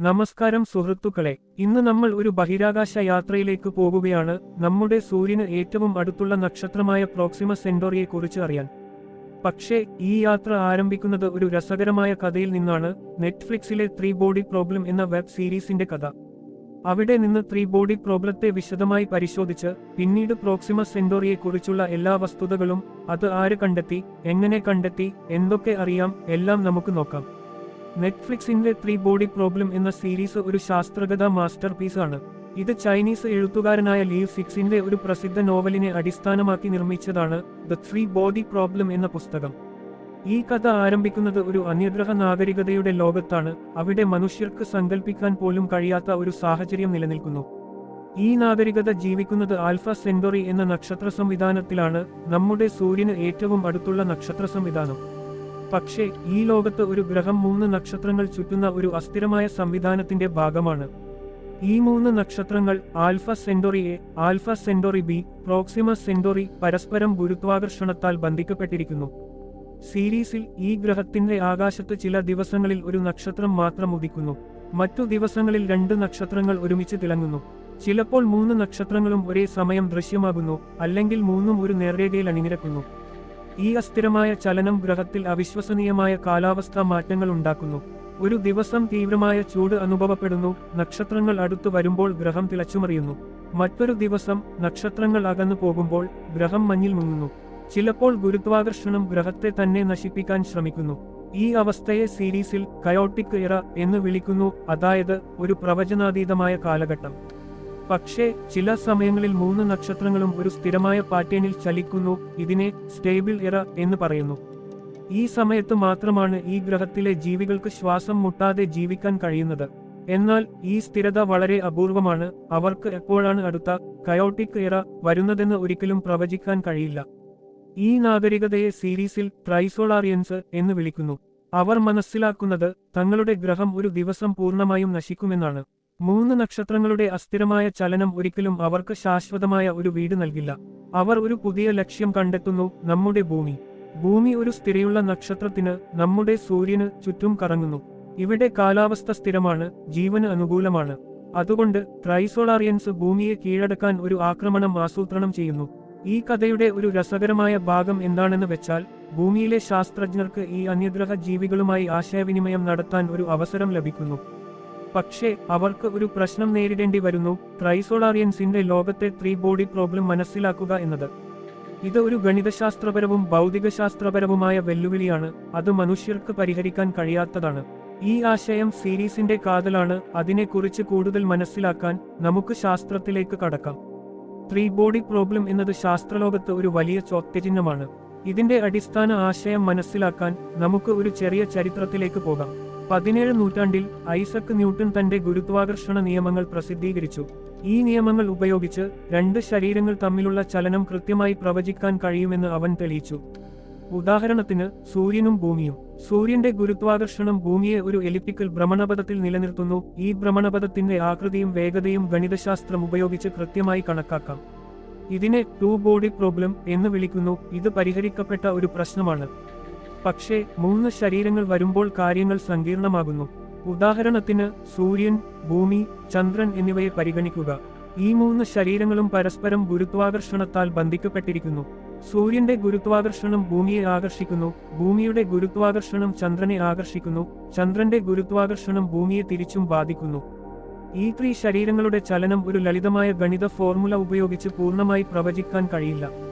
നമസ്കാരം സുഹൃത്തുക്കളെ ഇന്ന് നമ്മൾ ഒരു ബഹിരാകാശ യാത്രയിലേക്ക് പോകുകയാണ്. നമ്മുടെ സൂര്യന് ഏറ്റവും അടുത്തുള്ള നക്ഷത്രമായ പ്രോക്സിമ സെൻഡോറിയെ കുറിച്ച് അറിയാൻ. പക്ഷേ ഈ യാത്ര ആരംഭിക്കുന്നത് ഒരു രസകരമായ കഥയിൽ നിന്നാണ്. നെറ്റ്ഫ്ലിക്സിലെ ത്രീ ബോഡി പ്രോബ്ലം എന്ന വെബ് സീരീസിന്റെ കഥ. അവിടെ നിന്ന് ത്രീ ബോഡി പ്രോബ്ലത്തെ വിശദമായി പരിശോധിച്ച് പിന്നീട് പ്രോക്സിമ സെൻഡോറിയെ കുറിച്ചുള്ള എല്ലാ വസ്തുതകളും അത് ആര് കണ്ടെത്തി എങ്ങനെ കണ്ടെത്തി എന്തൊക്കെ അറിയാം എല്ലാം നമുക്ക് നോക്കാം. നെറ്റ്ഫ്ലിക്സിന്റെ ത്രീ ബോഡി പ്രോബ്ലം എന്ന സീരീസ് ഒരു ശാസ്ത്രഗത മാസ്റ്റർ ആണ്. ഇത് ചൈനീസ് എഴുത്തുകാരനായ ലീവ് സിക്സിന്റെ ഒരു പ്രസിദ്ധ നോവലിനെ അടിസ്ഥാനമാക്കി നിർമ്മിച്ചതാണ് ദ ത്രീ ബോഡി പ്രോബ്ലം എന്ന പുസ്തകം. ഈ കഥ ആരംഭിക്കുന്നത് ഒരു അന്യഗ്രഹ നാഗരികതയുടെ ലോകത്താണ്. അവിടെ മനുഷ്യർക്ക് സങ്കല്പിക്കാൻ പോലും കഴിയാത്ത ഒരു സാഹചര്യം നിലനിൽക്കുന്നു. ഈ നാഗരികത ജീവിക്കുന്നത് ആൽഫ സെന്ററി എന്ന നക്ഷത്ര സംവിധാനത്തിലാണ് നമ്മുടെ സൂര്യന് ഏറ്റവും അടുത്തുള്ള നക്ഷത്ര സംവിധാനം പക്ഷേ ഈ ലോകത്ത് ഒരു ഗ്രഹം മൂന്ന് നക്ഷത്രങ്ങൾ ചുറ്റുന്ന ഒരു അസ്ഥിരമായ സംവിധാനത്തിന്റെ ഭാഗമാണ്. ഈ മൂന്ന് നക്ഷത്രങ്ങൾ Alpha Centauri A Alpha Centauri B Proxima Centauri പരസ്പരം ഗുരുത്വാകർഷണത്താൽ ബന്ധിക്കപ്പെട്ടിരിക്കുന്നു. സീരീസിൽ ഈ ഗ്രഹത്തിന്റെ ആകാശത്ത് ചില ദിവസങ്ങളിൽ ഒരു നക്ഷത്രം മാത്രം ഉദിക്കുന്നു. മറ്റു ദിവസങ്ങളിൽ രണ്ട് നക്ഷത്രങ്ങൾ ഒരുമിച്ച് തിളങ്ങുന്നു. ചിലപ്പോൾ മൂന്ന് നക്ഷത്രങ്ങളും ഒരേ സമയം ദൃശ്യമാകുന്നു അല്ലെങ്കിൽ മൂന്നും ഒരു നേർരേഖയിൽ അണിനിരക്കുന്നു. ഈ അസ്ഥിരമായ ചലനം ഗ്രഹത്തിൽ അവിശ്വസനീയമായ കാലാവസ്ഥാ മാറ്റങ്ങൾ ഉണ്ടാക്കുന്നു. ഒരു ദിവസം തീവ്രമായ ചൂട് അനുഭവപ്പെടുന്നു. നക്ഷത്രങ്ങൾ അടുത്തു വരുമ്പോൾ ഗ്രഹം തിളച്ചുമറിയുന്നു. മറ്റൊരു ദിവസം നക്ഷത്രങ്ങൾ അകന്നു പോകുമ്പോൾ ഗ്രഹം മഞ്ഞിൽ മുങ്ങുന്നു. ചിലപ്പോൾ ഗുരുത്വാകർഷണം ഗ്രഹത്തെ തന്നെ നശിപ്പിക്കാൻ ശ്രമിക്കുന്നു. ഈ അവസ്ഥയെ സീരീസിൽ കയോട്ടിക് ഇറ എന്ന് വിളിക്കുന്നു. അതായത് ഒരു പ്രവചനാതീതമായ കാലഘട്ടം. പക്ഷേ ചില സമയങ്ങളിൽ മൂന്ന് നക്ഷത്രങ്ങളും ഒരു സ്ഥിരമായ പാറ്റേണിൽ ചലിക്കുന്നു ഇതിനെ സ്റ്റേബിൾ ഇറ എന്ന് പറയുന്നു. ഈ സമയത്ത് മാത്രമാണ് ഈ ഗ്രഹത്തിലെ ജീവികൾക്ക് ശ്വാസം മുട്ടാതെ ജീവിക്കാൻ കഴിയുന്നത്. എന്നാൽ ഈ സ്ഥിരത വളരെ അപൂർവമാണ് അവർക്ക് എപ്പോഴാണ് അടുത്ത കയോട്ടിക് ഇറ വരുന്നതെന്ന് ഒരിക്കലും പ്രവചിക്കാൻ കഴിയില്ല. ഈ നാഗരികതയെ സീരീസിൽ ട്രൈസോളാറിയൻസ് എന്ന് വിളിക്കുന്നു. അവർ മനസ്സിലാക്കുന്നത് തങ്ങളുടെ ഗ്രഹം ഒരു ദിവസം പൂർണമായും നശിക്കുമെന്നാണ്. മൂന്ന് നക്ഷത്രങ്ങളുടെ അസ്ഥിരമായ ചലനം ഒരിക്കലും അവർക്ക് ശാശ്വതമായ ഒരു വീട് നൽകില്ല. അവർ ഒരു പുതിയ ലക്ഷ്യം കണ്ടെത്തുന്നു നമ്മുടെ ഭൂമി. ഭൂമി ഒരു സ്ഥിരയുള്ള നക്ഷത്രത്തിന് നമ്മുടെ സൂര്യന് ചുറ്റും കറങ്ങുന്നു. ഇവിടെ കാലാവസ്ഥ സ്ഥിരമാണ് ജീവന് അനുകൂലമാണ്. അതുകൊണ്ട് ട്രൈസോളാറിയൻസ് ഭൂമിയെ കീഴടക്കാൻ ഒരു ആക്രമണം ആസൂത്രണം ചെയ്യുന്നു. ഈ കഥയുടെ ഒരു രസകരമായ ഭാഗം എന്താണെന്ന് വെച്ചാൽ ഭൂമിയിലെ ശാസ്ത്രജ്ഞർക്ക് ഈ അന്യഗ്രഹ ജീവികളുമായി ആശയവിനിമയം നടത്താൻ ഒരു അവസരം ലഭിക്കുന്നു. പക്ഷേ അവർക്ക് ഒരു പ്രശ്നം നേരിടേണ്ടി വരുന്നു. ട്രൈസോളാറിയൻസിന്റെ ലോകത്തെ ത്രീ ബോഡി പ്രോബ്ലം മനസ്സിലാക്കുക എന്നത്. ഇത് ഒരു ഗണിതശാസ്ത്രപരവും ഭൗതികശാസ്ത്രപരവുമായ വെല്ലുവിളിയാണ്. അത് മനുഷ്യർക്ക് പരിഹരിക്കാൻ കഴിയാത്തതാണ്. ഈ ആശയം സീരീസിന്റെ കാതലാണ്. അതിനെക്കുറിച്ച് കൂടുതൽ മനസ്സിലാക്കാൻ നമുക്ക് ശാസ്ത്രത്തിലേക്ക് കടക്കാം. ത്രീ ബോഡി പ്രോബ്ലം എന്നത് ശാസ്ത്രലോകത്ത് ഒരു വലിയ ചോദ്യചിഹ്നമാണ് ഇതിന്റെ അടിസ്ഥാന ആശയം മനസ്സിലാക്കാൻ നമുക്ക് ഒരു ചെറിയ ചരിത്രത്തിലേക്ക് പോകാം. പതിനേഴ് നൂറ്റാണ്ടിൽ ഐസക് ന്യൂട്ടൺ തന്റെ ഗുരുത്വാകർഷണ നിയമങ്ങൾ പ്രസിദ്ധീകരിച്ചു. ഈ നിയമങ്ങൾ ഉപയോഗിച്ച് രണ്ട് ശരീരങ്ങൾ തമ്മിലുള്ള ചലനം കൃത്യമായി പ്രവചിക്കാൻ കഴിയുമെന്ന് അവൻ തെളിയിച്ചു. ഉദാഹരണത്തിന് സൂര്യനും ഭൂമിയും. സൂര്യന്റെ ഗുരുത്വാകർഷണം ഭൂമിയെ ഒരു എലിപ്റ്റിക്കൽ ഭ്രമണപഥത്തിൽ നിലനിർത്തുന്നു. ഈ ഭ്രമണപഥത്തിന്റെ ആകൃതിയും വേഗതയും ഗണിതശാസ്ത്രം ഉപയോഗിച്ച് കൃത്യമായി കണക്കാക്കാം. ഇതിനെ ടു ബോഡി പ്രോബ്ലം എന്ന് വിളിക്കുന്നു. ഇത് പരിഹരിക്കപ്പെട്ട ഒരു പ്രശ്നമാണ്. പക്ഷേ മൂന്ന് ശരീരങ്ങൾ വരുമ്പോൾ കാര്യങ്ങൾ സങ്കീർണമാകുന്നു. ഉദാഹരണത്തിന് സൂര്യൻ ഭൂമി ചന്ദ്രൻ എന്നിവയെ പരിഗണിക്കുക. ഈ മൂന്ന് ശരീരങ്ങളും പരസ്പരം ഗുരുത്വാകർഷണത്താൽ ബന്ധിക്കപ്പെട്ടിരിക്കുന്നു. സൂര്യന്റെ ഗുരുത്വാകർഷണം ഭൂമിയെ ആകർഷിക്കുന്നു ഭൂമിയുടെ ഗുരുത്വാകർഷണം ചന്ദ്രനെ ആകർഷിക്കുന്നു ചന്ദ്രന്റെ ഗുരുത്വാകർഷണം ഭൂമിയെ തിരിച്ചും ബാധിക്കുന്നു. ഈ ത്രീ ശരീരങ്ങളുടെ ചലനം ഒരു ലളിതമായ ഗണിത ഫോർമുല ഉപയോഗിച്ച് പൂർണമായി പ്രവചിക്കാൻ കഴിയില്ല.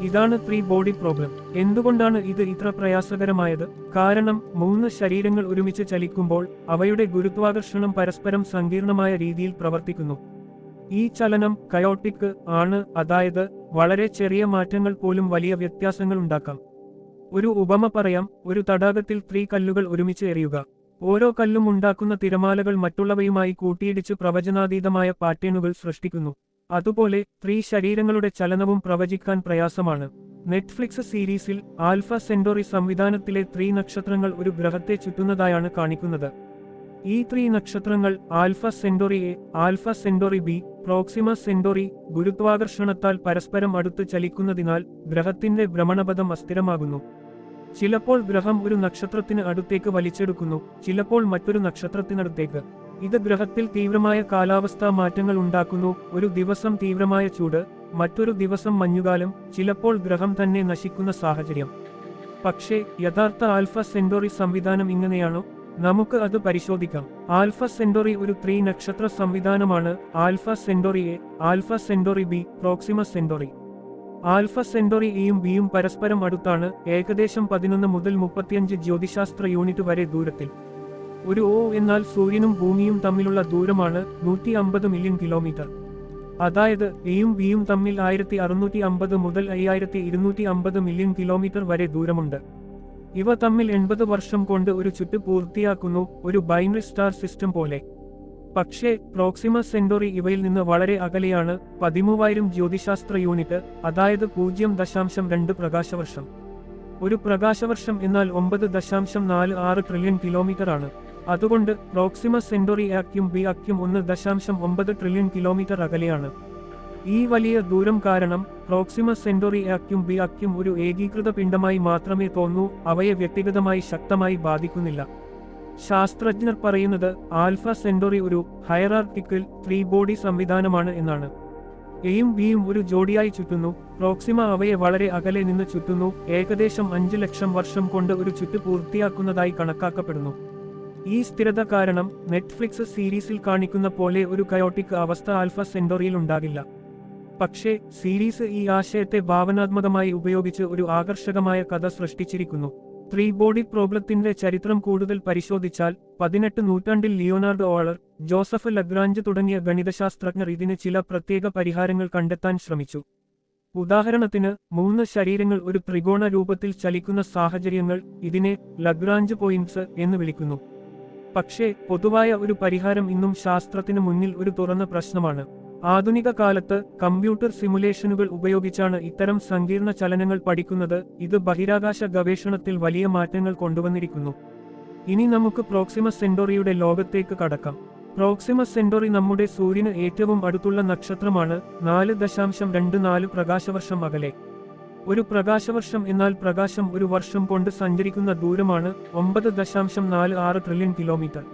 ഇതാണ് ത്രീ ബോഡി പ്രോബ്ലം എന്തുകൊണ്ടാണ് ഇത് ഇത്ര പ്രയാസകരമായത്? കാരണം മൂന്ന് ശരീരങ്ങൾ ഒരുമിച്ച് ചലിക്കുമ്പോൾ അവയുടെ ഗുരുത്വാകർഷണം പരസ്പരം സങ്കീർണമായ രീതിയിൽ പ്രവർത്തിക്കുന്നു. ഈ ചലനം കയോട്ടിക് ആണ് അതായത് വളരെ ചെറിയ മാറ്റങ്ങൾ പോലും വലിയ വ്യത്യാസങ്ങൾ ഉണ്ടാക്കാം. ഒരു ഉപമ പറയാം ഒരു തടാകത്തിൽ ത്രീ കല്ലുകൾ ഒരുമിച്ച് എറിയുക. ഓരോ കല്ലും ഉണ്ടാക്കുന്ന തിരമാലകൾ മറ്റുള്ളവയുമായി കൂട്ടിയിടിച്ച് പ്രവചനാതീതമായ പാറ്റേണുകൾ സൃഷ്ടിക്കുന്നു. അതുപോലെ സ്ത്രീ ശരീരങ്ങളുടെ ചലനവും പ്രവചിക്കാൻ പ്രയാസമാണ്. നെറ്റ്ഫ്ലിക്സ് സീരീസിൽ ആൽഫ സെൻഡോറി സംവിധാനത്തിലെ ത്രീ നക്ഷത്രങ്ങൾ ഒരു ഗ്രഹത്തെ ചുറ്റുന്നതായാണ് കാണിക്കുന്നത്. ഈ ത്രീ നക്ഷത്രങ്ങൾ Alpha Centauri A Alpha Centauri B Proxima Centauri ഗുരുത്വാകർഷണത്താൽ പരസ്പരം അടുത്ത് ചലിക്കുന്നതിനാൽ ഗ്രഹത്തിന്റെ ഭ്രമണപഥം അസ്ഥിരമാകുന്നു. ചിലപ്പോൾ ഗ്രഹം ഒരു നക്ഷത്രത്തിന് അടുത്തേക്ക് വലിച്ചെടുക്കുന്നു ചിലപ്പോൾ മറ്റൊരു നക്ഷത്രത്തിനടുത്തേക്ക്. ഇത് ഗ്രഹത്തിൽ തീവ്രമായ കാലാവസ്ഥാ മാറ്റങ്ങൾ ഉണ്ടാക്കുന്നു. ഒരു ദിവസം തീവ്രമായ ചൂട് മറ്റൊരു ദിവസം മഞ്ഞുകാലം ചിലപ്പോൾ ഗ്രഹം തന്നെ നശിക്കുന്ന സാഹചര്യം. പക്ഷേ യഥാർത്ഥ ആൽഫ സെൻഡോറി സംവിധാനം ഇങ്ങനെയാണോ? നമുക്ക് അത് പരിശോധിക്കാം. ആൽഫ സെൻഡോറി ഒരു ത്രീ നക്ഷത്ര സംവിധാനമാണ്. Alpha Centauri A Alpha Centauri B Proxima Centauri Alpha Centauri എയും ബിയും പരസ്പരം അടുത്താണ്. ഏകദേശം പതിനൊന്ന് മുതൽ മുപ്പത്തിയഞ്ച് ജ്യോതിശാസ്ത്ര യൂണിറ്റ് വരെ ദൂരത്തിൽ. ഒരു ഓ എന്നാൽ സൂര്യനും ഭൂമിയും തമ്മിലുള്ള ദൂരമാണ് നൂറ്റി അമ്പത് മില്യൺ കിലോമീറ്റർ. അതായത് എയും ബിയും തമ്മിൽ ആയിരത്തി അറുന്നൂറ്റി അമ്പത് മുതൽ അയ്യായിരത്തി ഇരുന്നൂറ്റി അമ്പത് മില്യൺ കിലോമീറ്റർ വരെ ദൂരമുണ്ട്. ഇവ തമ്മിൽ എൺപത് വർഷം കൊണ്ട് ഒരു ചുറ്റ് പൂർത്തിയാക്കുന്നു ഒരു ബൈനറി സ്റ്റാർ സിസ്റ്റം പോലെ. പക്ഷേ പ്രോക്സിമ സെന്റോറി ഇവയിൽ നിന്ന് വളരെ അകലെയാണ് പതിമൂവായിരം ജ്യോതിശാസ്ത്ര യൂണിറ്റ് അതായത് പൂജ്യം ദശാംശം രണ്ട് പ്രകാശവർഷം. ഒരു പ്രകാശവർഷം എന്നാൽ ഒമ്പത് ദശാംശം നാല് ആറ് ട്രില്യൺ കിലോമീറ്റർ ആണ്. അതുകൊണ്ട് പ്രോക്സിമ സെൻഡോറി ആക്യും ബി ആക്യും ഒന്ന് ദശാംശം ഒമ്പത് ട്രില്യൺ കിലോമീറ്റർ അകലെയാണ്. ഈ വലിയ ദൂരം കാരണം പ്രോക്സിമ സെൻഡോറി ആക്യും ബി ആക്യും ഒരു ഏകീകൃത പിണ്ഡമായി മാത്രമേ തോന്നൂ അവയെ വ്യക്തിഗതമായി ശക്തമായി ബാധിക്കുന്നില്ല. ശാസ്ത്രജ്ഞർ പറയുന്നത് ആൽഫ സെൻഡോറി ഒരു ഹയറാർട്ടിക്കൽ ത്രീ ബോഡി സംവിധാനമാണ് എന്നാണ്. എയും ബിയും ഒരു ജോഡിയായി ചുറ്റുന്നു പ്രോക്സിമ അവയെ വളരെ അകലെ നിന്ന് ചുറ്റുന്നു ഏകദേശം അഞ്ച് ലക്ഷം വർഷം കൊണ്ട് ഒരു ചുറ്റ് പൂർത്തിയാക്കുന്നതായി കണക്കാക്കപ്പെടുന്നു. ഈ സ്ഥിരത കാരണം നെറ്റ്ഫ്ലിക്സ് സീരീസിൽ കാണിക്കുന്ന പോലെ ഒരു കയോട്ടിക് അവസ്ഥ ആൽഫ സെൻഡോറിയിൽ ഉണ്ടാകില്ല. പക്ഷേ സീരീസ് ഈ ആശയത്തെ ഭാവനാത്മകമായി ഉപയോഗിച്ച് ഒരു ആകർഷകമായ കഥ സൃഷ്ടിച്ചിരിക്കുന്നു. ത്രീ ബോഡി പ്രോബ്ലത്തിന്റെ ചരിത്രം കൂടുതൽ പരിശോധിച്ചാൽ പതിനെട്ട് നൂറ്റാണ്ടിൽ ലിയോനാർഡോ ഓളർ ജോസഫ് ലഗ്രാഞ്ച് തുടങ്ങിയ ഗണിതശാസ്ത്രജ്ഞർ ഇതിന് ചില പ്രത്യേക പരിഹാരങ്ങൾ കണ്ടെത്താൻ ശ്രമിച്ചു. ഉദാഹരണത്തിന് മൂന്ന് ശരീരങ്ങൾ ഒരു ത്രികോണ രൂപത്തിൽ ചലിക്കുന്ന സാഹചര്യങ്ങൾ ഇതിനെ ലഗ്രാഞ്ച് പോയിന്റ്സ് എന്ന് വിളിക്കുന്നു. പക്ഷേ പൊതുവായ ഒരു പരിഹാരം ഇന്നും ശാസ്ത്രത്തിന് മുന്നിൽ ഒരു തുറന്ന പ്രശ്നമാണ്. ആധുനിക കാലത്ത് കമ്പ്യൂട്ടർ സിമുലേഷനുകൾ ഉപയോഗിച്ചാണ് ഇത്തരം സങ്കീർണ ചലനങ്ങൾ പഠിക്കുന്നത്. ഇത് ബഹിരാകാശ ഗവേഷണത്തിൽ വലിയ മാറ്റങ്ങൾ കൊണ്ടുവന്നിരിക്കുന്നു. ഇനി നമുക്ക് പ്രോക്സിമ സെൻഡോറിയുടെ ലോകത്തേക്ക് കടക്കാം. പ്രോക്സിമ സെൻഡോറി നമ്മുടെ സൂര്യന് ഏറ്റവും അടുത്തുള്ള നക്ഷത്രമാണ്. നാല് ദശാംശം രണ്ട് നാല് പ്രകാശവർഷം അകലെ. ഒരു പ്രകാശവർഷം എന്നാൽ പ്രകാശം ഒരു വർഷം കൊണ്ട് സഞ്ചരിക്കുന്ന ദൂരമാണ് ഒമ്പത് ദശാംശം നാല് ആറ് ട്രില്യൺ കിലോമീറ്റർ.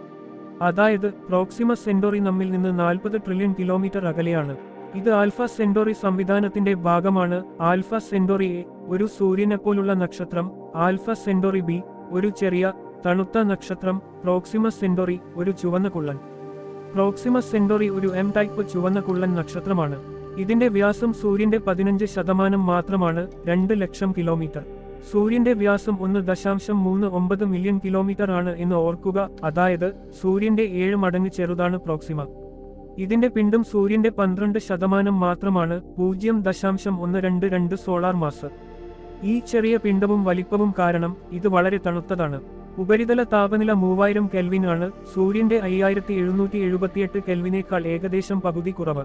അതായത് പ്രോക്സിമ സെൻഡോറി നമ്മിൽ നിന്ന് നാൽപ്പത് ട്രില്യൺ കിലോമീറ്റർ അകലെയാണ്. ഇത് ആൽഫ സെൻഡോറി സംവിധാനത്തിന്റെ ഭാഗമാണ്. ആൽഫ സെൻഡോറി എ ഒരു സൂര്യനെപ്പോലുള്ള നക്ഷത്രം. ആൽഫ സെൻഡോറി ബി ഒരു ചെറിയ തണുത്ത നക്ഷത്രം. പ്രോക്സിമ സെൻഡോറി ഒരു ചുവന്ന കുള്ളൻ. പ്രോക്സിമ സെൻഡോറി ഒരു എം ടൈപ്പ് ചുവന്ന കുള്ളൻ നക്ഷത്രമാണ്. ഇതിന്റെ വ്യാസം സൂര്യന്റെ പതിനഞ്ച് ശതമാനം മാത്രമാണ് രണ്ട് ലക്ഷം കിലോമീറ്റർ. സൂര്യന്റെ വ്യാസം ഒന്ന് ദശാംശം മൂന്ന് ഒമ്പത് മില്യൺ കിലോമീറ്റർ ആണ് എന്ന് ഓർക്കുക. അതായത് സൂര്യന്റെ ഏഴ് മടങ്ങ് ചെറുതാണ് പ്രോക്സിമ. ഇതിന്റെ പിണ്ഡം സൂര്യന്റെ പന്ത്രണ്ട് ശതമാനം മാത്രമാണ് പൂജ്യം ദശാംശം ഒന്ന് രണ്ട് രണ്ട് സോളാർ മാസ്. ഈ ചെറിയ പിണ്ഡവും വലിപ്പവും കാരണം ഇത് വളരെ തണുത്തതാണ്. ഉപരിതല താപനില മൂവായിരം കെൽവിൻ ആണ്. സൂര്യന്റെ അയ്യായിരത്തി എഴുന്നൂറ്റി എഴുപത്തിയെട്ട് കെൽവിനേക്കാൾ ഏകദേശം പകുതി കുറവ്.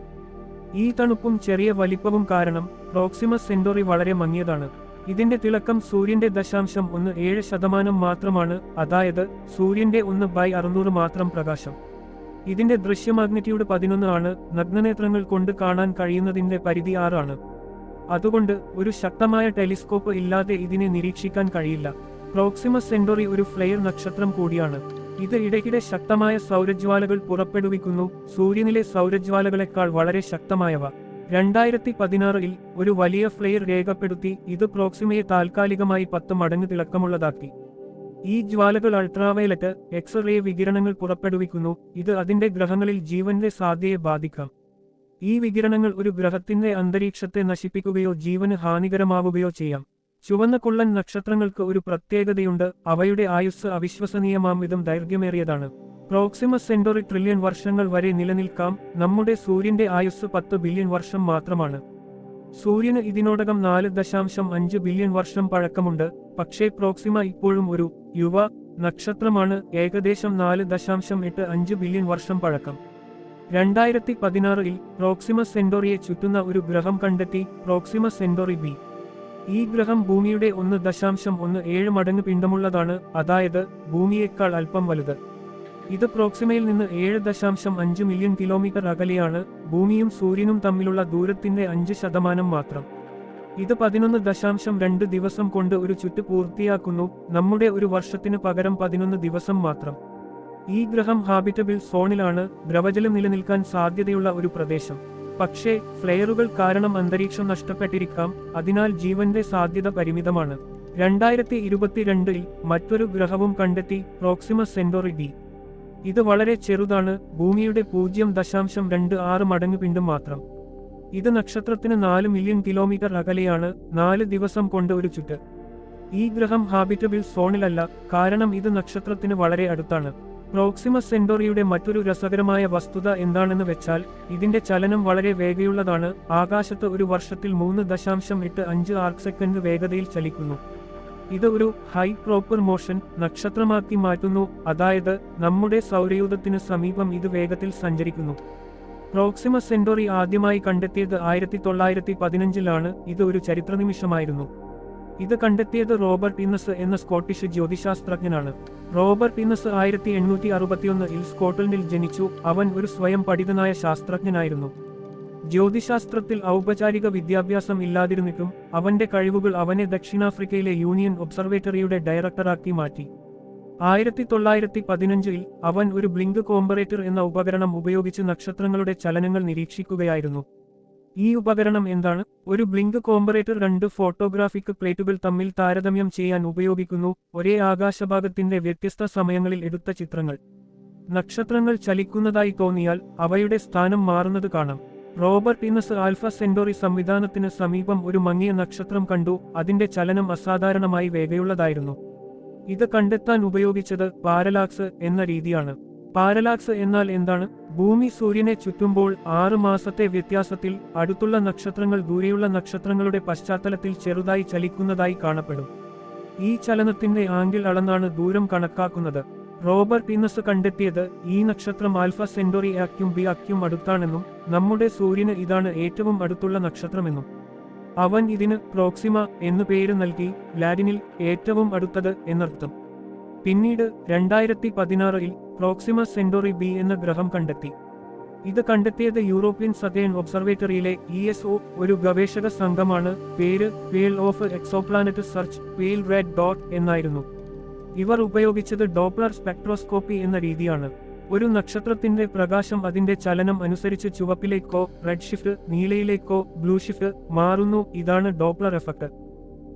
ഈ തണുപ്പും ചെറിയ വലിപ്പവും കാരണം പ്രോക്സിമ സെന്റോറി വളരെ മങ്ങിയതാണ്. ഇതിന്റെ തിളക്കം സൂര്യന്റെ ദശാംശം ഒന്ന് ഏഴ് ശതമാനം മാത്രമാണ് അതായത് സൂര്യന്റെ ഒന്ന് ബൈ അറുന്നൂറ് മാത്രം പ്രകാശം. ഇതിന്റെ ദൃശ്യമാഗ്നിറ്റ്യൂഡ് പതിനൊന്ന് ആണ് നഗ്നനേത്രങ്ങൾ കൊണ്ട് കാണാൻ കഴിയുന്നതിന്റെ പരിധി ആറാണ് അതുകൊണ്ട് ഒരു ശക്തമായ ടെലിസ്കോപ്പ് ഇല്ലാതെ ഇതിനെ നിരീക്ഷിക്കാൻ കഴിയില്ല. പ്രോക്സിമ സെന്റോറി ഒരു ഫ്ലെയർ നക്ഷത്രം കൂടിയാണ്. ഇത് ഇടയ്ക്കിടെ ശക്തമായ സൗരജ്വാലകൾ പുറപ്പെടുവിക്കുന്നു. സൂര്യനിലെ സൗരജ്വാലകളെക്കാൾ വളരെ ശക്തമായവ. രണ്ടായിരത്തി പതിനാറിൽ ഒരു വലിയ ഫ്ലെയർ രേഖപ്പെടുത്തി ഇത് പ്രോക്സിമയെ താൽക്കാലികമായി പത്ത് മടങ്ങ് തിളക്കമുള്ളതാക്കി. ഈ ജ്വാലകൾ അൾട്രാവയലറ്റ് എക്സ് റേ വികിരണങ്ങൾ പുറപ്പെടുവിക്കുന്നു. ഇത് അതിന്റെ ഗ്രഹങ്ങളിൽ ജീവന്റെ സാധ്യയെ ബാധിക്കാം. ഈ വികിരണങ്ങൾ ഒരു ഗ്രഹത്തിന്റെ അന്തരീക്ഷത്തെ നശിപ്പിക്കുകയോ ജീവന് ഹാനികരമാവുകയോ ചെയ്യാം. ചുവന്ന കുള്ളൻ നക്ഷത്രങ്ങൾക്ക് ഒരു പ്രത്യേകതയുണ്ട്. അവയുടെ ആയുസ് അവിശ്വസനീയമാം വിധം ദൈർഘ്യമേറിയതാണ്. പ്രോക്സിമസ് സെന്റോറി ട്രില്യൺ വർഷങ്ങൾ വരെ നിലനിൽക്കാം. നമ്മുടെ സൂര്യന്റെ ആയുസ് പത്ത് ബില്യൺ വർഷം മാത്രമാണ്. സൂര്യന് ഇതിനോടകം നാല് ദശാംശം അഞ്ച് ബില്യൺ വർഷം പഴക്കമുണ്ട്. പക്ഷേ പ്രോക്സിമ ഇപ്പോഴും ഒരു യുവ നക്ഷത്രമാണ്. ഏകദേശം നാല് ദശാംശം എട്ട് അഞ്ച് ബില്യൺ വർഷം പഴക്കം. രണ്ടായിരത്തി പതിനാറിൽ പ്രോക്സിമ സെന്റോറിയെ ചുറ്റുന്ന ഒരു ഗ്രഹം കണ്ടെത്തി. Proxima Centauri B. ഈ ഗ്രഹം ഭൂമിയുടെ ഒന്ന് ദശാംശം ഒന്ന് ഏഴ് മടങ്ങ് പിണ്ഡമുള്ളതാണ് അതായത് ഭൂമിയേക്കാൾ അല്പം വലുത്. ഇത് പ്രോക്സിമയിൽ നിന്ന് ഏഴ് ദശാംശം അഞ്ച് മില്യൺ കിലോമീറ്റർ അകലെയാണ് ഭൂമിയും സൂര്യനും തമ്മിലുള്ള ദൂരത്തിന്റെ അഞ്ച് ശതമാനം മാത്രം. ഇത് പതിനൊന്ന് ദശാംശം രണ്ട് ദിവസം കൊണ്ട് ഒരു ചുറ്റ് പൂർത്തിയാക്കുന്നു നമ്മുടെ ഒരു വർഷത്തിന് പകരം പതിനൊന്ന് ദിവസം മാത്രം. ഈ ഗ്രഹം ഹാബിറ്റബിൾ സോണിലാണ് ദ്രവജലം നിലനിൽക്കാൻ സാധ്യതയുള്ള ഒരു പ്രദേശം. പക്ഷേ ഫ്ലെയറുകൾ കാരണം അന്തരീക്ഷം നഷ്ടപ്പെട്ടിരിക്കാം അതിനാൽ ജീവന്റെ സാധ്യത പരിമിതമാണ്. രണ്ടായിരത്തി ഇരുപത്തിരണ്ടിൽ മറ്റൊരു ഗ്രഹവും കണ്ടെത്തി പ്രോക്സിമ സെന്റോറി ഡി ഇത് വളരെ ചെറുതാണ് ഭൂമിയുടെ പൂജ്യം ദശാംശം രണ്ട് ആറ് മടങ്ങ് പിണ്ടും മാത്രം. ഇത് നക്ഷത്രത്തിന് നാല് മില്യൺ കിലോമീറ്റർ അകലെയാണ് നാല് ദിവസം കൊണ്ട് ഒരു ചുറ്റ്. ഈ ഗ്രഹം ഹാബിറ്റബിൾ സോണിലല്ല കാരണം ഇത് നക്ഷത്രത്തിന് വളരെ അടുത്താണ്. പ്രോക്സിമസ് സെന്റോറിയുടെ മറ്റൊരു രസകരമായ വസ്തുത എന്താണെന്ന് വെച്ചാൽ ഇതിന്റെ ചലനം വളരെ വേഗയുള്ളതാണ് ആകാശത്ത് ഒരു വർഷത്തിൽ മൂന്ന് ദശാംശം എട്ട് അഞ്ച് ആർക്ക് സെക്കൻഡ് വേഗതയിൽ ചലിക്കുന്നു. ഇത് ഒരു ഹൈ പ്രോപ്പർ മോഷൻ നക്ഷത്രമാക്കി മാറ്റുന്നു. അതായത് നമ്മുടെ സൗരയൂഥത്തിന് സമീപം ഇത് വേഗത്തിൽ സഞ്ചരിക്കുന്നു. പ്രോക്സിമ സെന്റോറി ആദ്യമായി കണ്ടെത്തിയത് ആയിരത്തി തൊള്ളായിരത്തി പതിനഞ്ചിലാണ്. ഇത് ഒരു ചരിത്രനിമിഷമായിരുന്നു. ഇത് കണ്ടെത്തിയത് റോബർട്ട് ഇന്നസ് എന്ന സ്കോട്ടിഷ് ജ്യോതിശാസ്ത്രജ്ഞനാണ്. റോബർട്ട് ഇന്നസ് ആയിരത്തി എണ്ണൂറ്റി അറുപത്തിയൊന്നിൽ സ്കോട്ട്ലൻഡിൽ ജനിച്ചു. അവൻ ഒരു സ്വയം പഠിതനായ ശാസ്ത്രജ്ഞനായിരുന്നു. ജ്യോതിശാസ്ത്രത്തിൽ ഔപചാരിക വിദ്യാഭ്യാസം ഇല്ലാതിരുന്നിട്ടും അവന്റെ കഴിവുകൾ അവനെ ദക്ഷിണാഫ്രിക്കയിലെ യൂണിയൻ ഒബ്സർവേറ്ററിയുടെ ഡയറക്ടറാക്കി മാറ്റി. ആയിരത്തി തൊള്ളായിരത്തി പതിനഞ്ചിൽ അവൻ ഒരു ബ്ലിങ്ക് കോമ്പറേറ്റർ എന്ന ഉപകരണം ഉപയോഗിച്ച് നക്ഷത്രങ്ങളുടെ ചലനങ്ങൾ നിരീക്ഷിക്കുകയായിരുന്നു. ഈ ഉപകരണം എന്താണ്? ഒരു ബ്ലിങ്ക് കോമ്പറേറ്റർ രണ്ട് ഫോട്ടോഗ്രാഫിക് പ്ലേറ്റുകൾ തമ്മിൽ താരതമ്യം ചെയ്യാൻ ഉപയോഗിക്കുന്നു. ഒരേ ആകാശഭാഗത്തിന്റെ വ്യത്യസ്ത സമയങ്ങളിൽ എടുത്ത ചിത്രങ്ങൾ. നക്ഷത്രങ്ങൾ ചലിക്കുന്നതായി തോന്നിയാൽ അവയുടെ സ്ഥാനം മാറുന്നത് കാണാം. റോബർട്ട് ഇന്നസ് ആൽഫ സെൻഡോറി സംവിധാനത്തിന് സമീപം ഒരു മങ്ങിയ നക്ഷത്രം കണ്ടു. അതിന്റെ ചലനം അസാധാരണമായി വേഗയുള്ളതായിരുന്നു ഇത് കണ്ടെത്താൻ ഉപയോഗിച്ചത് പാരലാക്സ് എന്ന രീതിയാണ്. പാരലാക്സ് എന്നാൽ എന്താണ്? ഭൂമി സൂര്യനെ ചുറ്റുമ്പോൾ ആറ് മാസത്തെ വ്യത്യാസത്തിൽ അടുത്തുള്ള നക്ഷത്രങ്ങൾ ദൂരെയുള്ള നക്ഷത്രങ്ങളുടെ പശ്ചാത്തലത്തിൽ ചെറുതായി ചലിക്കുന്നതായി കാണപ്പെടും. ഈ ചലനത്തിന്റെ ആംഗിൾ അളന്നാണ് ദൂരം കണക്കാക്കുന്നത്. റോബർട്ട് ഇന്നസ് കണ്ടെത്തിയത് ഈ നക്ഷത്രം ആൽഫ സെന്റോറി ആക്യും ബി ആക്യും അടുത്താണെന്നും നമ്മുടെ സൂര്യന് ഇതാണ് ഏറ്റവും അടുത്തുള്ള നക്ഷത്രമെന്നും. അവൻ ഇതിന് പ്രോക്സിമ എന്നു പേര് നൽകി ലാറ്റിനിൽ ഏറ്റവും അടുത്തത് എന്നർത്ഥം. പിന്നീട് രണ്ടായിരത്തി പതിനാറിൽ പ്രോക്സിമ സെന്റോറി ബി എന്ന ഗ്രഹം കണ്ടെത്തി. ഇത് കണ്ടെത്തിയത് യൂറോപ്യൻ സതേൺ ഒബ്സർവേറ്ററിയിലെ ഇ എസ് ഒ ഒരു ഗവേഷക സംഘമാണ് പേര് pale of exoplanet search pale red dot എന്നായിരുന്നു. ഇവർ ഉപയോഗിച്ചത് ഡോപ്ലർ സ്പെക്ട്രോസ്കോപ്പി എന്ന രീതിയാണ്. ഒരു നക്ഷത്രത്തിന്റെ പ്രകാശം അതിന്റെ ചലനം അനുസരിച്ച് ചുവപ്പിലേക്കോ റെഡ് ഷിഫ്റ്റ് നീലയിലേക്കോ ബ്ലൂ ഷിഫ്റ്റ് മാറുന്നു. ഇതാണ് ഡോപ്ലർ എഫക്ട്.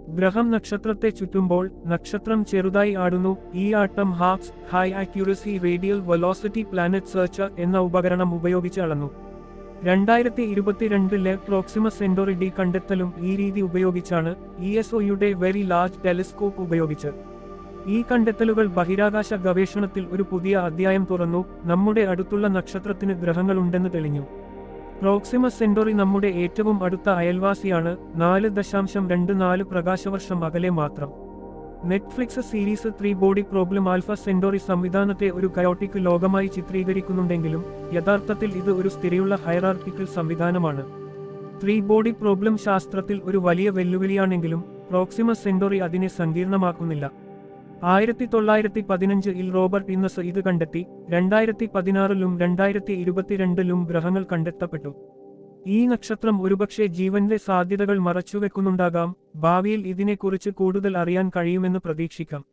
ഗ്രഹം നക്ഷത്രത്തെ ചുറ്റുമ്പോൾ നക്ഷത്രം ചെറുതായി ആടുന്നു. ഈ ആട്ടം hacks high accuracy radial velocity planet searcher എന്ന ഉപകരണം ഉപയോഗിച്ച് അളന്നു. രണ്ടായിരത്തി ഇരുപത്തിരണ്ടിലെ പ്രോക്സിമ സെൻഡോറിഡി കണ്ടെത്തലും ഈ രീതി ഉപയോഗിച്ചാണ് ഇ എസ് ഒയുടെ വെരി ലാർജ് ടെലിസ്കോപ്പ് ഉപയോഗിച്ച്. ഈ കണ്ടെത്തലുകൾ ബഹിരാകാശ ഗവേഷണത്തിൽ ഒരു പുതിയ അധ്യായം തുറന്നു. നമ്മുടെ അടുത്തുള്ള നക്ഷത്രത്തിന് ഗ്രഹങ്ങളുണ്ടെന്ന് തെളിഞ്ഞു. പ്രോക്സിമസ് സെന്റോറി നമ്മുടെ ഏറ്റവും അടുത്ത അയൽവാസിയാണ്. നാല് ദശാംശം രണ്ട് നാല് പ്രകാശവർഷം അകലെ മാത്രം. Netflix series three body problem Alpha Centauri സംവിധാനത്തെ ഒരു കയോട്ടിക് ലോകമായി ചിത്രീകരിക്കുന്നുണ്ടെങ്കിലും യഥാർത്ഥത്തിൽ ഇത് ഒരു സ്ഥിരയുള്ള ഹൈറാർക്കിക്കൽ സംവിധാനമാണ്. ത്രീ ബോഡി പ്രോബ്ലം ശാസ്ത്രത്തിൽ ഒരു വലിയ വെല്ലുവിളിയാണെങ്കിലും പ്രോക്സിമ സെന്റോറി അതിനെ സങ്കീർണമാക്കുന്നില്ല. ആയിരത്തി തൊള്ളായിരത്തി പതിനഞ്ചിൽ റോബർട്ട് ഇന്നസ് ഇത് കണ്ടെത്തി രണ്ടായിരത്തി പതിനാറിലും രണ്ടായിരത്തി ഇരുപത്തിരണ്ടിലും ഗ്രഹങ്ങൾ കണ്ടെത്തപ്പെട്ടു. ഈ നക്ഷത്രം ഒരുപക്ഷെ ജീവന്റെ സാധ്യതകൾ മറച്ചുവെക്കുന്നുണ്ടാകാം ഭാവിയിൽ ഇതിനെക്കുറിച്ച് കൂടുതൽ അറിയാൻ കഴിയുമെന്ന് പ്രതീക്ഷിക്കാം.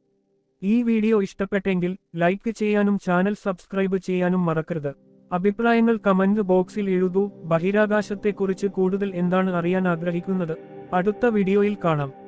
ഈ വീഡിയോ ഇഷ്ടപ്പെട്ടെങ്കിൽ ലൈക്ക് ചെയ്യാനും ചാനൽ സബ്സ്ക്രൈബ് ചെയ്യാനും മറക്കരുത്. അഭിപ്രായങ്ങൾ കമന്റ് ബോക്സിൽ എഴുതൂ. ബഹിരാകാശത്തെക്കുറിച്ച് കൂടുതൽ എന്താണ് അറിയാൻ ആഗ്രഹിക്കുന്നത്? അടുത്ത വീഡിയോയിൽ കാണാം.